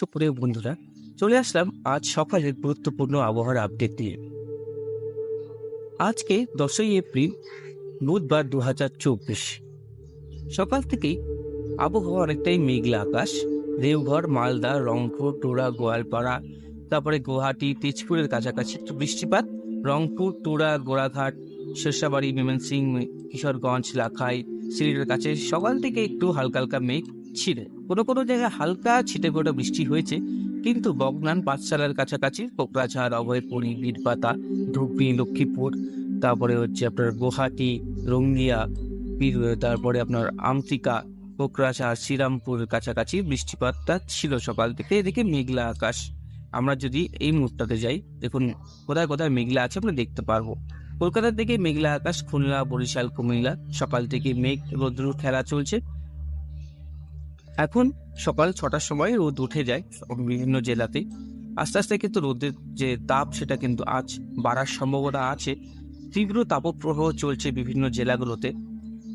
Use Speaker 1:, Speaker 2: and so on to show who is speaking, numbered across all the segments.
Speaker 1: সুপ্রিয় বন্ধুরা, চলে আসলাম আজ সকালের গুরুত্বপূর্ণ আবহাওয়ার আপডেট নিয়ে। আজকে দশই এপ্রিল, বুধবার দু হাজার চব্বিশ। সকাল থেকেই আবহাওয়া অনেকটাই মেঘলা আকাশ, দেওঘর, মালদা, রংপুর টোড়া গোয়ালপাড়া, তারপরে গুয়াহাটি, তেজপুরের কাছাকাছি একটু বৃষ্টিপাত, রংপুর টোড়া গোড়াঘাট, শেরশাবাড়ি ময়মনসিং কিশোরগঞ্জ, লাখাই, সিলেটের কাছে সকাল থেকে একটু হালকা হালকা মেঘ ছিল কোনো কোনো জায়গায় হালকা ছিটে ফোটা বৃষ্টি হয়েছে, কিন্তু বগনান পাঠশালার কাছাকাছি কোকরাঝাড়, অভয়পুরী, বীরপাতা ধুপি লক্ষ্মীপুর, তারপরে হচ্ছে আপনার গুয়াহাটি, রঙ্গিয়া তারপরে আপনার আমতিকা, কোকরাঝাড় শ্রীরামপুরের কাছাকাছি বৃষ্টিপাতটা ছিল সকাল থেকে। এদিকে মেঘলা আকাশ। আমরা যদি এই মুহূর্তটাতে যাই, দেখুন কোথায় কোথায় মেঘলা আছে, আমরা দেখতে পারব। কলকাতার দিকে মেঘলা আকাশ, খুলনা, বরিশাল, কুমিল্লা। সকাল থেকে মেঘ রোদ্র খেলা চলছে। এখন সকাল ছটার সময় রোদ উঠে যায় বিভিন্ন জেলাতে। আস্তে আস্তে কিন্তু রোদের যে তাপ, সেটা কিন্তু আজ বাড়ার সম্ভাবনা আছে। তীব্র তাপপ্রবাহ চলছে বিভিন্ন জেলাগুলোতে।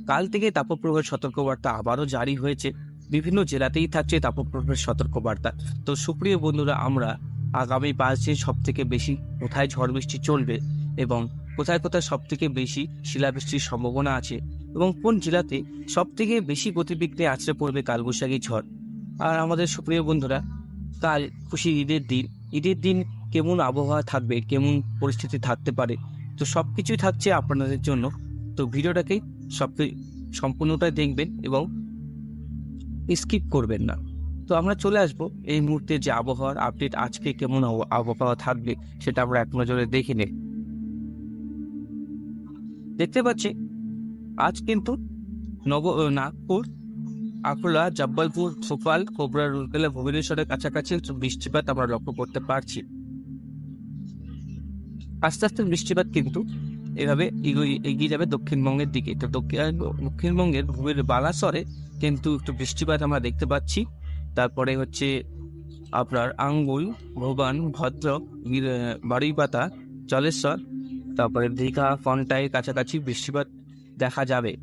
Speaker 1: কাল থেকে তাপপ্রবাহের সতর্কবার্তা আবারও জারি হয়েছে। বিভিন্ন জেলাতেই থাকছে তাপপ্রবাহের সতর্কবার্তা। তো সুপ্রিয় বন্ধুরা, আমরা আগামী পাঁচ দিন সব থেকে বেশি কোথায় ঝড় বৃষ্টি চলবে এবং কোথায় কোথায় সব থেকে বেশি শিলাবৃষ্টির সম্ভাবনা আছে এবং কোন জেলাতে সব থেকে বেশি গতিবেগে আছড়ে পড়বে কালবৈশাখী ঝড়? আর আমাদের সুপ্রিয় বন্ধুরা, কাল খুশি ঈদের দিন ঈদের দিন কেমন আবহাওয়া থাকবে, কেমন পরিস্থিতি থাকতে পারে, তো সব কিছুই থাকছে আপনাদের জন্য। তো ভিডিওটাকেই সব সম্পূর্ণটাই দেখবেন এবং স্কিপ করবেন না। তো আমরা চলে আসব এই মুহূর্তে যে আবহাওয়ার আপডেট আজকে কেমন আবহাওয়া থাকবে সেটা আমরা এক নজরে দেখে নেই। দেখতে পাচ্ছি আজ কিন্তু নব নাগপুর, আকলা, জব্বলপুর ভোপাল কোবরা রুলকেলা ভুবনেশ্বরের কাছাকাছি বৃষ্টিপাত আমরা লক্ষ্য করতে পারছি। আস্তে আস্তে বৃষ্টিপাত কিন্তু এভাবে এগিয়ে- যাবে দক্ষিণবঙ্গের দিকে। তো দক্ষিণ, দক্ষিণবঙ্গের ভূমির বালাসরে কিন্তু একটু বৃষ্টিপাত আমরা দেখতে পাচ্ছি। তারপরে হচ্ছে আপনার আঙ্গুল, ভবান, ভদ্রক বাড়িপাতা জলেশ্বর তারপরে দীঘা ফন্টাইয়ের কাছাকাছি বৃষ্টিপাত দেখা যাবে।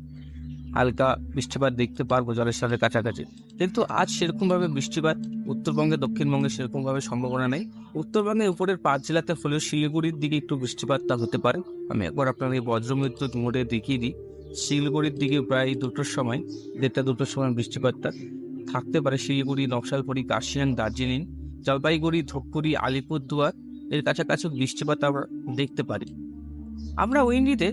Speaker 1: হালকা বৃষ্টিপাত দেখতে পারব জলেশ্বরের কাছাকাছি। কিন্তু আজ সেরকমভাবে বৃষ্টিপাত উত্তরবঙ্গে, দক্ষিণবঙ্গে সেরকমভাবে সম্ভাবনা নেই। উত্তরবঙ্গের উপরের পাঁচ জেলাতে হলেও শিলিগুড়ির দিকে একটু বৃষ্টিপাতটা হতে পারে। আমি একবার আপনাকে বজ্রমৃত্যু মোড়ে দেখিয়ে দিই। শিলিগুড়ির দিকে প্রায় দুটোর সময়, দেড়টা দুটোর সময় বৃষ্টিপাতটা থাকতে পারে। শিলিগুড়ি, নকশালপুরি কার্শিয়াং দার্জিলিং, জলপাইগুড়ি, ধূপগুড়ি, আলিপুরদুয়ার, এর কাছাকাছি বৃষ্টিপাত আমরা দেখতে পারি। আমরা উইন্ডিতে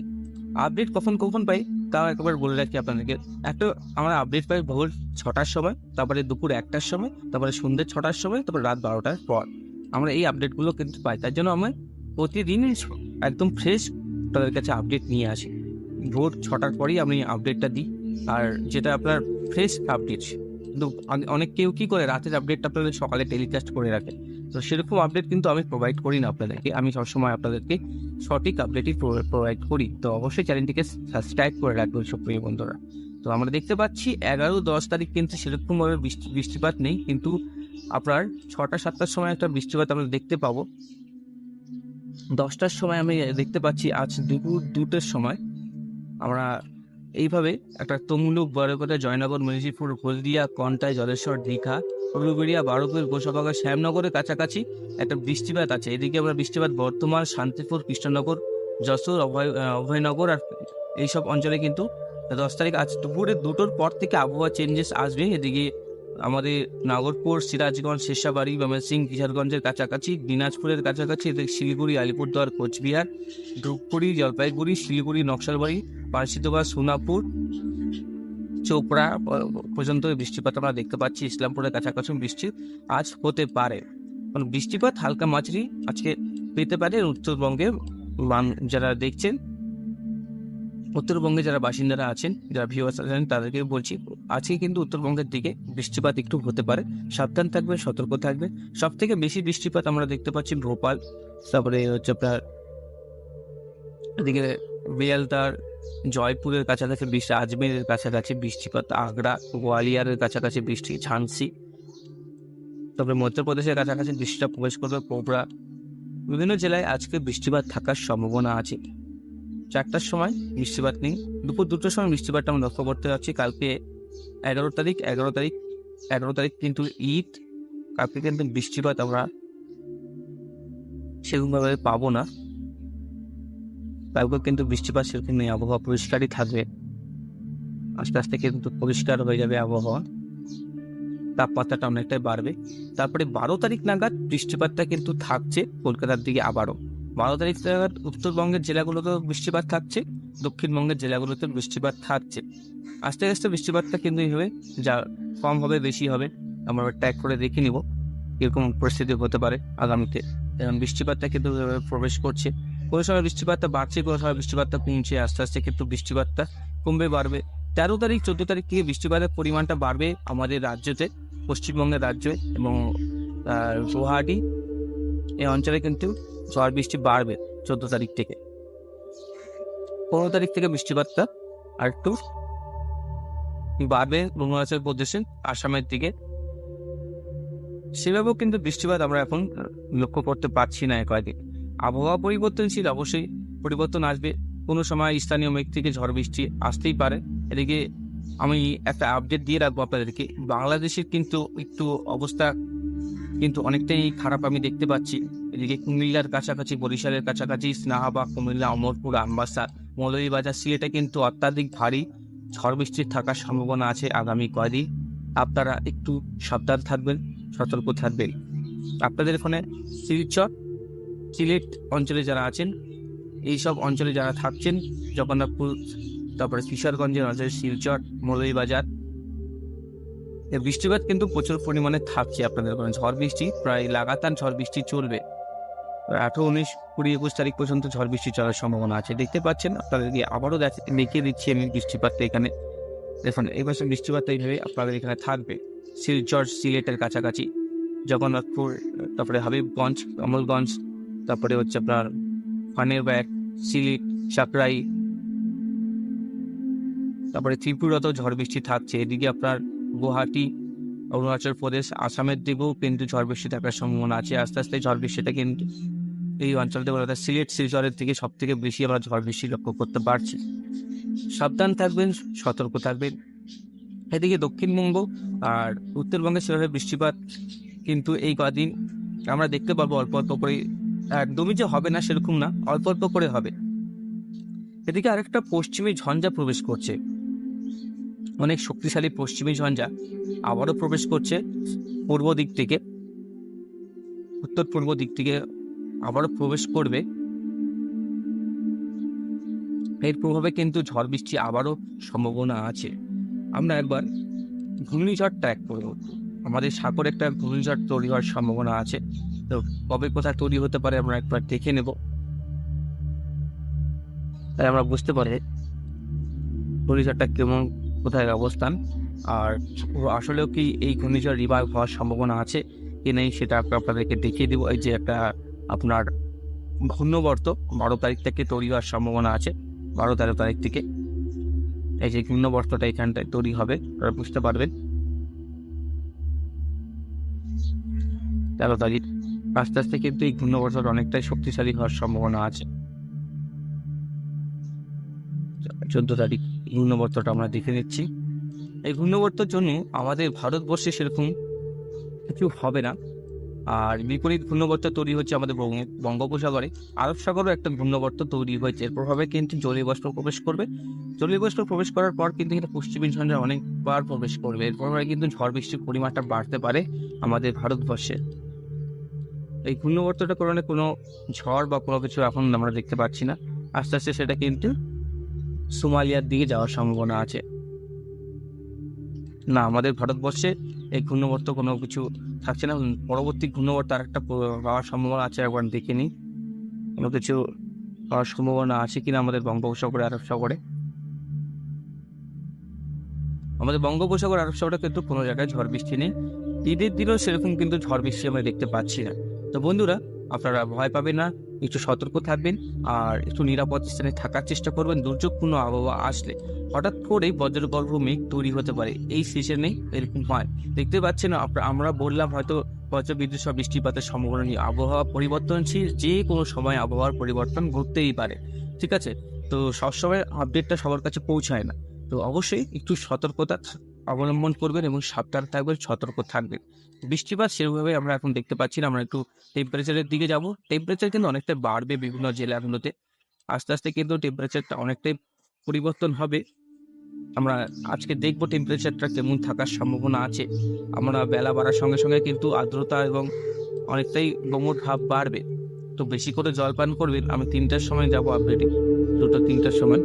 Speaker 1: আপডেট কখন কখন পাই, তাও একবার বলে রাখি আপনাদেরকে। একটা আমরা আপডেট পাই ভোর ছটার সময়, তারপরে দুপুর একটার সময়, তারপরে সন্ধ্যে ছটার সময়, তারপরে রাত বারোটার পর। আমরা এই আপডেটগুলো কিন্তু পাই, তার জন্য আমি প্রতিদিনই একদম ফ্রেশ তাদের কাছে আপডেট নিয়ে আসি। ভোর ছটার পরেই আমি আপডেটটা দিই, আর যেটা আপনার ফ্রেশ আপডেট কিন্তু অনেক কেউ কি করে রাতের আপডেটটা আপনাদের সকালে টেলিকাস্ট করে রাখে। তো সেরকম আপডেট কিন্তু আমি প্রোভাইড করি না আপনাদেরকে। আমি সবসময় আপনাদেরকে সঠিক আপডেটই প্রোভাইড করি। তো অবশ্যই চ্যানেলটিকে সাবস্ক্রাইব করে রাখবেন সুপ্রিয় বন্ধুরা। তো আমরা দেখতে পাচ্ছি এগারো দশ তারিখ কিন্তু সেরকমভাবে বৃষ্টি, বৃষ্টিপাত নেই। কিন্তু আপনার ছটা, সাতটার সময় একটা বৃষ্টিপাত আমরা দেখতে পাবো। দশটার সময় আমি দেখতে পাচ্ছি আজ দুপুর দুটোর সময় আমরা এইভাবে একটা তমলুক বারোকোটা জয়নগর মহিষীপুর হলদিয়া কন্টায় জলেশ্বর, দীঘা উলুবেড়িয়া বারুপুর গোসাবাগা শ্যামনগরের কাছাকাছি একটা বৃষ্টিপাত আছে। এদিকে আমরা বৃষ্টিপাত বর্তমান শান্তিপুর, কৃষ্ণনগর, যশোর, অভয় অভয়নগর আর এইসব অঞ্চলে কিন্তু দশ তারিখ আজ দুপুরে দুটোর পর থেকে আবহাওয়া চেঞ্জেস আসবে। এদিকে আমাদের নাগরপুর, সিরাজগঞ্জ, শেষাবাড়ি ময়মনসিং কিশোরগঞ্জের কাছাকাছি, দিনাজপুরের কাছাকাছি, এদিকে শিলিগুড়ি, আলিপুরদুয়ার, কোচবিহার, ধূপগুড়ি, জলপাইগুড়ি, শিলিগুড়ি, নকশালবাড়ি পার্সিদোবা সোনাপুর, চোপড়া পর্যন্ত বৃষ্টিপাত আমরা দেখতে পাচ্ছি, ইসলামপুরের কাছাকাছি বৃষ্টি আজ হতে পারে। কারণ বৃষ্টিপাত হালকা মাঝারি আজকে পেতে পারে উত্তরবঙ্গে যারা দেখছেন। উত্তরবঙ্গে যারা বাসিন্দারা আছেন, যারা ভিউয়ার্স আছেন, তাদেরকে বলছি, আজকে কিন্তু উত্তরবঙ্গের দিকে বৃষ্টিপাত একটু হতে পারে। সাবধান থাকবে সতর্ক থাকবে সব থেকে বেশি বৃষ্টিপাত আমরা দেখতে পাচ্ছি ভোপাল, তারপরে হচ্ছে আপনার এদিকে বেয়ালদার জয়পুরের কাছাকাছি বৃষ্টি, আজমেরের কাছাকাছি বৃষ্টিপাত, আগ্রা, গোয়ালিয়ারের কাছাকাছি বৃষ্টি ঝান্সি তারপরে মধ্যপ্রদেশের কাছাকাছি বৃষ্টিটা প্রবেশ করবে পোবরা বিভিন্ন জেলায় আজকে বৃষ্টিপাত থাকার সম্ভাবনা আছে। চারটার সময় বৃষ্টিপাত নেই। দুপুর দুটোর সময় বৃষ্টিপাতটা আমরা লক্ষ্য করতে পারছি কালকে এগারো তারিখ এগারো তারিখ এগারো তারিখ কিন্তু ঈদ। কালকে কিন্তু বৃষ্টিপাত আমরা সেরকমভাবে পাবো না। কালকে কিন্তু বৃষ্টিপাত সেরকম নেই। আবহাওয়া পরিষ্কারই থাকবে। আস্তে আস্তে কিন্তু পরিষ্কার হয়ে যাবে আবহাওয়া। তাপমাত্রাটা অনেকটাই বাড়বে। তারপরে বারো তারিখ নাগাদ বৃষ্টিপাতটা কিন্তু থাকছে কলকাতার দিকে আবারও। বারো তারিখ নাগাদ উত্তরবঙ্গের জেলাগুলোতেও বৃষ্টিপাত থাকছে, দক্ষিণবঙ্গের জেলাগুলোতে বৃষ্টিপাত থাকছে। আস্তে আস্তে বৃষ্টিপাতটা কিন্তু এইভাবে যা কম হবে, বেশি হবে, আমরা ট্যাগ করে দেখে নিব কীরকম পরিস্থিতি হতে পারে আগামীতে। এবং বৃষ্টিপাতটা কিন্তু প্রবেশ করছে। কোনো সময় বৃষ্টিপাতটা বাড়ছে, কোনো সময় বৃষ্টিপাতটা কমছে, আস্তে আস্তে কিন্তু বৃষ্টিপাতটা কমবে, বাড়বে। তেরো তারিখ, চোদ্দ তারিখ থেকে বৃষ্টিপাতের পরিমাণটা বাড়বে আমাদের রাজ্যতে, পশ্চিমবঙ্গের রাজ্যে এবং গুয়াহাটি, এই অঞ্চলে কিন্তু ঝড় বৃষ্টি বাড়বে চোদ্দ তারিখ থেকে। পনেরো তারিখ থেকে বৃষ্টিপাতটা আর একটু বাড়বে অরুণাচল প্রদেশে আসামের দিকে। সেভাবেও কিন্তু বৃষ্টিপাত আমরা এখন লক্ষ্য করতে পারছি না কয়েকদিন আবহাওয়া পরিবর্তনশীল, অবশ্যই পরিবর্তন আসবে। কোনো সময় স্থানীয় মেঘ থেকে ঝড় বৃষ্টি আসতেই পারে। এদিকে আমি একটা আপডেট দিয়ে রাখব আপনাদেরকে। বাংলাদেশের কিন্তু একটু অবস্থা কিন্তু অনেকটাই খারাপ আমি দেখতে পাচ্ছি। এদিকে কুমিল্লার কাছাকাছি, বরিশালের কাছাকাছি স্নাহাবাগ কুমিল্লা, অমরপুর, আমবাসা, মৌলভীবাজার, সিলেটে কিন্তু অত্যাধিক ভারী ঝড় বৃষ্টির থাকার সম্ভাবনা আছে আগামী কয়দিন। আপনারা একটু সাবধান থাকবেন, সতর্ক থাকবেন। আপনাদের এখানে শিলচর, সিলেট অঞ্চলে যারা আছেন এই সব অঞ্চলে যারা থাকছেন, জগন্নাথপুর, তারপরে কিশোরগঞ্জের অঞ্চলে শিলচর, মৌলভীবাজার বৃষ্টিপাত কিন্তু প্রচুর পরিমাণে থাকছে আপনাদের ওখানে ঝড় বৃষ্টি প্রায় লাগাতার ঝড় বৃষ্টি চলবে। আঠারো, উনিশ, কুড়ি, একুশ তারিখ পর্যন্ত ঝড় বৃষ্টি চলার সম্ভাবনা আছে। দেখতে পাচ্ছেন, আপনাদেরকে আবারও দেখ- দেখিয়ে দিচ্ছি আমি বৃষ্টিপাতটা এখানে। দেখুন, এই বছর বৃষ্টিপাতটা এইভাবে আপনাদের এখানে থাকবে। শিলচর সিলেটের কাছাকাছি। জগন্নাথপুর, তারপরে হাবিবগঞ্জ, কমলগঞ্জ, তারপরে হচ্ছে আপনার ফানের ব্যাগ সিলেট সাকরাই তারপরে ত্রিপুরাতেও ঝড় বৃষ্টি থাকছে। এদিকে আপনার গুয়াহাটি, অরুণাচল প্রদেশ, আসামের দিকেও কিন্তু ঝড় বৃষ্টি থাকার সম্ভাবনা আছে। আস্তে আস্তে ঝড় বৃষ্টিটা কিন্তু এই অঞ্চলটা বলা সিলেট শিলচরের থেকে সব থেকে বেশি আমরা ঝড় বৃষ্টি লক্ষ্য করতে পারছি। সাবধান থাকবেন, সতর্ক থাকবেন। এদিকে দক্ষিণবঙ্গ আর উত্তরবঙ্গে সেভাবে বৃষ্টিপাত কিন্তু এই কদিন আমরা দেখতে পাবো অল্প অল্প করে। একদমই যে হবে না সেরকম না, অল্প অল্প করে হবে। এদিকে আরেকটা পশ্চিমী ঝঞ্ঝা প্রবেশ করছে। অনেক শক্তিশালী পশ্চিমী ঝঞ্ঝা আবারও প্রবেশ করছে পূর্ব দিক থেকে। উত্তর পূর্ব দিক থেকে আবারও প্রবেশ করবে। এর প্রভাবে কিন্তু ঝড় বৃষ্টি আবারও সম্ভাবনা আছে। আমরা একবার ঘূর্ণিঝড় ট্র্যাক করব। আমাদের সাগরে একটা ঘূর্ণিঝড় তৈরি হওয়ার সম্ভাবনা আছে। তো কবে কোথায় তৈরি হতে পারে আমরা একবার দেখে নেব। তাই আমরা বুঝতে পারি ঘূর্ণিঝড়টা কেমন কোথায় অবস্থান। আর আসলেও কি এই ঘূর্ণিঝড় রিভাইভ হওয়ার সম্ভাবনা আছে কি নেই সেটা আপ- আপনাদেরকে দেখিয়ে দেবো। এই যে একটা আপনার ঘূর্ণবর্ত, বারো তারিখ থেকে তৈরি হওয়ার সম্ভাবনা আছে, বারো তেরো তারিখ থেকে। এই যে ঘূর্ণবর্তটা এখানটায় তৈরি হবে, আপনারা বুঝতে পারবেন। তেরো তারিখ, আস্তে আস্তে কিন্তু এই ঘূর্ণবর্তটা অনেকটাই শক্তিশালী হওয়ার সম্ভাবনা আছে। চোদ্দ তারিখ। ঘূর্ণবর্তটা আমরা দেখে নিচ্ছি। এই ঘূর্ণবর্তর জন্য আমাদের ভারতবর্ষে সেরকম কিছু হবে না। আর বিপরীত ঘূর্ণবর্ত তৈরি হচ্ছে আমাদের বঙ্গোপসাগরে। আরব সাগরও একটা ঘূর্ণবর্ত তৈরি হয়েছে। এর প্রভাবে কিন্তু জলীয় বাষ্প প্রবেশ করবে। জলীয় প্রবেশ করার পর কিন্তু এটা পশ্চিমী ঝঞ্ঝা অনেকবার প্রবেশ করবে। এর প্রভাবে কিন্তু ঝড় বৃষ্টির পরিমাণটা বাড়তে পারে আমাদের ভারতবর্ষে। এই ঘূর্ণবর্তটা কারণে কোনো ঝড় বা কোনো কিছু এখন আমরা দেখতে পাচ্ছি না। আস্তে আস্তে সেটা কিন্তু সোমালিয়ার দিকে যাওয়ার সম্ভাবনা আছে। না, আমাদের ভারতবর্ষে এই ঘূর্ণবর্ত কোনো কিছু থাকছে না। পরবর্তী ঘূর্ণবর্ত আরেকটা প- পাওয়ার সম্ভাবনা আছে, একবার দেখে নিই। কোনো কিছু পাওয়ার সম্ভাবনা আছে কিনা আমাদের বঙ্গোপসাগরে, আরব সাগরে? আমাদের বঙ্গোপসাগর, আরব সাগরে কিন্তু কোনো জায়গায় ঝড় বৃষ্টি নেই। ঈদের দিনেও সেরকম কিন্তু ঝড় বৃষ্টি আমরা দেখতে পাচ্ছি না। তো বন্ধুরা আপনারা ভয় পাবেন না, একটু সতর্ক থাকবেন আর একটু নিরাপদ স্থানে থাকার চেষ্টা করবেন দুর্যোগপূর্ণ আবহাওয়া আসলে। হঠাৎ করেই বজ্রগর্ভ মেঘ তৈরি হতে পারে। এই সিজনে এরকম হয়। দেখতে পাচ্ছেন আমরা বললাম হয়তো বজ্র, বিদ্যুৎ সব বৃষ্টিপাতের সম্ভাবনা নেই আবহাওয়া পরিবর্তনশীল, যে কোনো সময় আবহাওয়ার পরিবর্তন ঘটতেই পারে। ঠিক আছে? তো সবসময় আপডেটটা সবার কাছে পৌঁছায় না। তো অবশ্যই একটু সতর্কতা অবলম্বন করবেন এবং সাবধান থাকবেন, সতর্ক থাকবেন। বৃষ্টিপাত সেভাবে আমরা এখন দেখতে পাচ্ছি না। আমরা একটু টেম্পারেচারের দিকে যাব। টেম্পারেচার কিন্তু অনেকটা বাড়বে বিভিন্ন জেলাগুলোতে। আস্তে আস্তে কিন্তু টেম্পারেচারটা অনেকটাই পরিবর্তন হবে। আমরা আজকে দেখব টেম্পারেচারটা কেমন থাকার সম্ভাবনা আছে। আমরা বেলা বাড়ার সঙ্গে সঙ্গে কিন্তু আর্দ্রতা এবং অনেকটাই গোমর ভাব বাড়বে। তো বেশি করে জল পান করবেন। আমি তিনটার সময় যাব আপডেটে দুটো তিনটার সময়।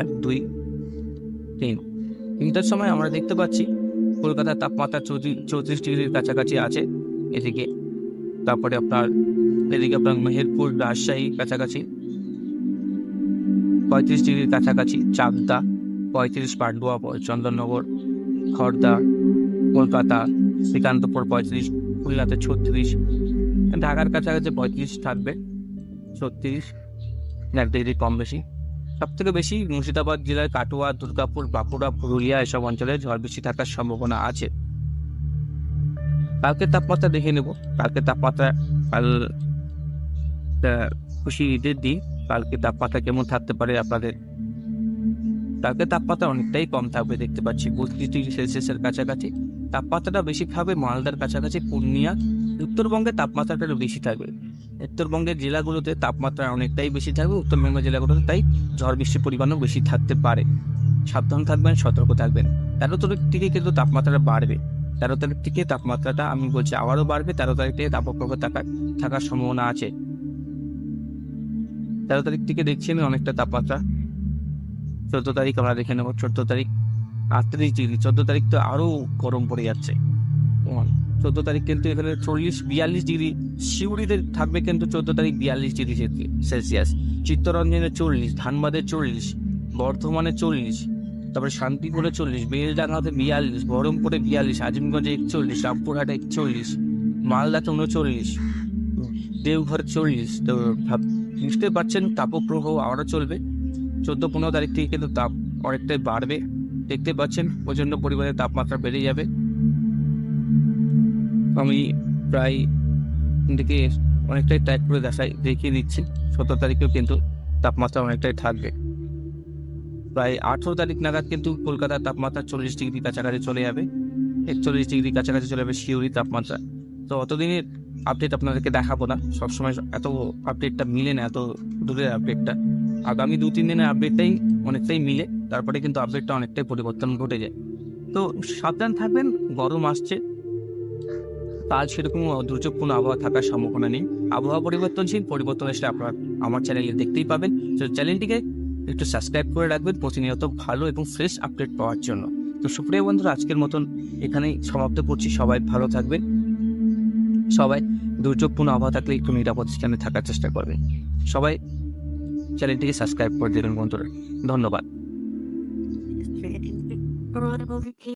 Speaker 1: এক, দুই। তিন তিনটার সময় আমরা দেখতে পাচ্ছি কলকাতার তাপমাত্রা চৌত্রিশ ডিগ্রির কাছাকাছি আছে। এদিকে তারপরে আপনার, এদিকে আপনার মেহেরপুর রাজশাহী কাছাকাছি পঁয়ত্রিশ ডিগ্রির কাছাকাছি, চাকদা পঁয়ত্রিশ, পান্ডুয়া, চন্দননগর খড়দা কলকাতা, শ্রীকান্তপুর পঁয়ত্রিশ, খুলনাতে ছত্রিশ, ঢাকার কাছাকাছি পঁয়ত্রিশ থাকবে, ছত্রিশ এক ডিগ্রি কম বেশি। সব থেকে বেশি মুর্শিদাবাদ জেলার কাটোয়া, দুর্গাপুর, বাঁকুড়া, পুরুলিয়া এসব অঞ্চলে ঝড় বৃষ্টি থাকার সম্ভাবনা আছে। কালকে তাপমাত্রা দেখে নেব। কালকে তাপমাত্রা, কাল খুশি ঈদের দিন কালকে তাপমাত্রা কেমন থাকতে পারে আপনাদের? কালকে তাপমাত্রা অনেকটাই কম থাকবে দেখতে পাচ্ছি। বত্রিশ ডিগ্রি সেলসিয়াসের কাছাকাছি। তাপমাত্রাটা বেশি থাকবে মালদার কাছাকাছি। পূর্ণিয়া, উত্তরবঙ্গে তাপমাত্রাটা একটু বেশি থাকবে। উত্তরবঙ্গের জেলাগুলোতে তাপমাত্রা অনেকটাই বেশি থাকবে উত্তরবঙ্গের জেলাগুলোতে তাই ঝড় বৃষ্টির পরিমাণও বেশি থাকতে পারে। সাবধান থাকবেন, সতর্ক থাকবেন। তেরো তারিখ থেকে কিন্তু তাপমাত্রাটা বাড়বে। তেরো তারিখ থেকে তাপমাত্রাটা আমি বলছি আবারও বাড়বে, তেরো তারিখ থেকে তাপপ্রবাহ থাকার থাকার সম্ভাবনা আছে। তেরো তারিখ থেকে দেখছি আমি অনেকটা তাপমাত্রা। চোদ্দ তারিখ আমরা দেখে নেব, চোদ্দ তারিখ আটত্রিশ ডিগ্রি, চোদ্দ তারিখ তো আরও গরম পড়ে যাচ্ছে। চোদ্দ তারিখ কিন্তু এখানে চল্লিশ, বিয়াল্লিশ ডিগ্রি শিউড়িতে থাকবে কিন্তু চোদ্দ তারিখ বিয়াল্লিশ ডিগ্রি সেলসিয়াস। চিত্তরঞ্জনে চল্লিশ, ধানবাদে চল্লিশ, বর্ধমানে চল্লিশ, তারপরে শান্তিপুরে চল্লিশ, বেলডাঙ্গাতে বিয়াল্লিশ, বহরমপুরে বিয়াল্লিশ, আজিমগঞ্জে একচল্লিশ, রামপুরহাটে একচল্লিশ, মালদাতে উনচল্লিশ, দেওঘর চল্লিশ। তো বুঝতে পারছেন, তাপপ্রবাহ আবারও চলবে। চোদ্দ, পনেরো তারিখ থেকে কিন্তু তাপ অনেকটাই বাড়বে। দেখতে পাচ্ছেন, প্রচণ্ড পরিমাণে তাপমাত্রা বেড়ে যাবে। আমি প্রায় দিকে অনেকটাই ট্র্যাক করে দেখাই, দেখিয়ে দিচ্ছি। সতেরো তারিখেও কিন্তু তাপমাত্রা অনেকটাই থাকবে। প্রায় আঠেরো তারিখ নাগাদ কিন্তু কলকাতার তাপমাত্রা চল্লিশ ডিগ্রি কাছাকাছি চলে যাবে। একচল্লিশ ডিগ্রি কাছাকাছি চলে যাবে শিউরি তাপমাত্রা। তো অতদিনের আপডেট আপনাদেরকে দেখাবো না। সবসময় এত আপডেটটা মিলে না, এত দূরের আপডেটটা আগামী দু, তিন দিনের আপডেটটাই অনেকটাই মিলে, তারপরে কিন্তু আপডেটটা অনেকটাই পরিবর্তন ঘটে যায়। তো সাবধান থাকবেন, গরম আসছে। কাল সেরকম দুর্যোগপূর্ণ আবহাওয়া থাকার সম্ভাবনা নেই। আবহাওয়া পরিবর্তনশীল, পরিবর্তন আসলে আপনারা আমার চ্যানেলে দেখতেই পাবেন। তো চ্যানেলটিকে একটু সাবস্ক্রাইব করে রাখবেন, প্রতিনিয়ত ভালো এবং ফ্রেশ আপডেট পাওয়ার জন্য। তো সুপ্রিয় বন্ধুরা, আজকের মতন এখানেই সমাপ্ত করছি। সবাই ভালো থাকবেন। সবাই দুর্যোগপূর্ণ আবহাওয়া থাকলে একটু নিরাপদ স্থানে থাকার চেষ্টা করবেন। সবাই চ্যানেলটিকে সাবস্ক্রাইব করে দেবেন বন্ধুরা। ধন্যবাদ।